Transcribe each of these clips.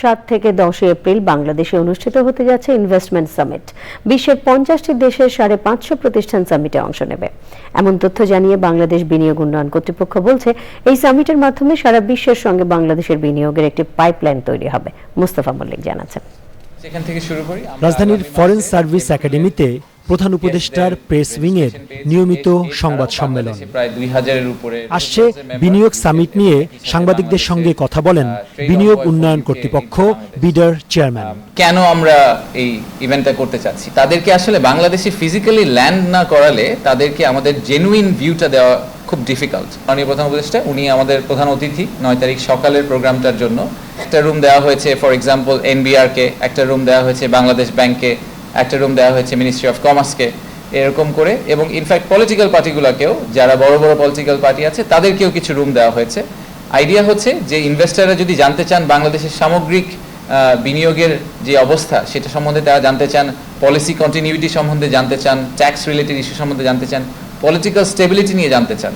সাত থেকে দশই এপ্রিল বাংলাদেশে অনুষ্ঠিত হতে যাচ্ছে ইনভেস্টমেন্ট সামিট বিশ্বের পঞ্চাশটি দেশের সাড়ে পাঁচশো প্রতিষ্ঠান সামিটে অংশ নেবে। এমন তথ্য জানিয়ে বাংলাদেশ বিনিয়োগ উন্নয়ন কর্তৃপক্ষ বলছে এই সামিটের মাধ্যমে সারা বিশ্বের সঙ্গে বাংলাদেশের বিনিয়োগের একটি পাইপলাইন তৈরি হবে মুস্তফা মল্লিক জানাচ্ছেন। সেখান থেকে শুরু করি। আমরা রাজধানীর ফরেন সার্ভিস একাডেমিতে প্রধান উপদেষ্টার প্রেস উইংয়ের নিয়মিত সংবাদ সম্মেলন। আসছে বিনিয়োগ সামিট নিয়ে সাংবাদিকদের সঙ্গে কথা বলেন বিনিয়োগ উন্নয়ন কর্তৃপক্ষ, বিডার চেয়ারম্যান। কেন আমরা এই ইভেন্টটা করতে চাচ্ছি? তাদেরকে আসলে বাংলাদেশে ফিজিক্যালি ল্যান্ড না করালে তাদেরকে আমাদের জেনুইন ভিউটা দেওয়া খুব ডিফিকাল্ট মাননীয় প্রধান উপদেষ্টা, উনি আমাদের প্রধান অতিথি, নয় তারিখ সকালের প্রোগ্রামটার জন্য। একটা রুম দেওয়া হয়েছে ফর এক্সাম্পল এনবিআর কে একটা রুম দেওয়া হয়েছে, বাংলাদেশ ব্যাংকে একটা রুম দেওয়া হয়েছে মিনিস্ট্রি অফ কমার্সকে এরকম করে। এবং ইনফ্যাক্ট পলিটিক্যাল পার্টিগুলোকেও যারা বড় বড় পলিটিক্যাল পার্টি আছে, তাদেরকেও কিছু রুম দেওয়া হয়েছে। আইডিয়া হচ্ছে যে ইনভেস্টাররা যদি জানতে চান বাংলাদেশের সামগ্রিক বিনিয়োগের যে অবস্থা, সেটা সম্বন্ধে তারা জানতে চান পলিসি কন্টিনিউটি সম্বন্ধে জানতে চান ট্যাক্স রিলেটেড ইস্যু সম্বন্ধে জানতে চান পলিটিক্যাল স্টেবিলিটি নিয়ে জানতে চান।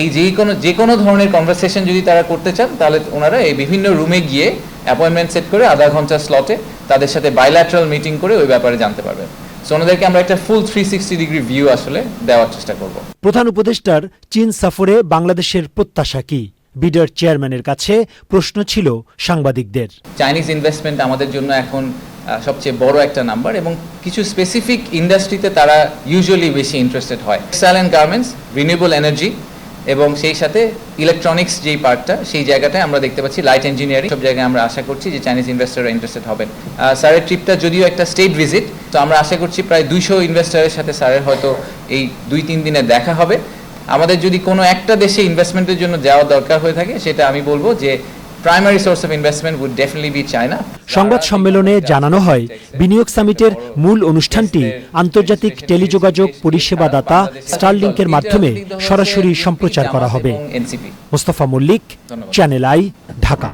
এই যে কোনো যে কোনো ধরনের কনভারসেশন যদি তারা করতে চান, তাহলে ওনারা এই বিভিন্ন রুমে গিয়ে অ্যাপয়েন্টমেন্ট সেট করে আধা ঘণ্টার স্লটে তাদের সাথে বাইল্যাটারাল মিটিং করে ওই ব্যাপারে জানতে পারবেন। সো ওনাদেরকে আমরা একটা full three sixty degree view আসলে দেওয়ার চেষ্টা করব। প্রধান উপদেষ্টার চীন সফরে বাংলাদেশের প্রত্যাশা কি? বিডার চেয়ারম্যানের কাছে প্রশ্ন ছিল সাংবাদিকদের। চাইনিজ ইনভেস্টমেন্ট আমাদের জন্য এখন সবচেয়ে বড় একটা নাম্বার এবং কিছু স্পেসিফিক ইন্ডাস্ট্রিতে তারা ইউজুয়ালি বেশি ইন্টারেস্টেড হয়। Textile and garments renewable energy এবং সেই সাথে ইলেকট্রনিক্স যেই পার্টটা সেই জায়গাটায় আমরা দেখতে পাচ্ছি লাইট ইঞ্জিনিয়ারিং সব জায়গায় আমরা আশা করছি যে চাইনিজ ইনভেস্টাররা ইন্টারেস্টেড হবেন। স্যারের ট্রিপটা যদিও একটা স্টেট ভিজিট তো আমরা আশা করছি প্রায় দুইশো ইনভেস্টারের সাথে স্যারের হয়তো এই দুই তিন দিনে দেখা হবে। আমাদের যদি কোনো একটা দেশে ইনভেস্টমেন্টের জন্য যাওয়া দরকার হয়ে থাকে, সেটা আমি বলব যে primary source of investment be China সংবাদ সম্মেলনে জানানো হয় বিনিয়োগ সামিটের মূল অনুষ্ঠানটি আন্তর্জাতিক টেলিযোগাযোগ পরিষেবাদাতা স্টারলিংকের মাধ্যমে সরাসরি সম্প্রচার করা হবে। Mostafa Mallik channel I Dhaka.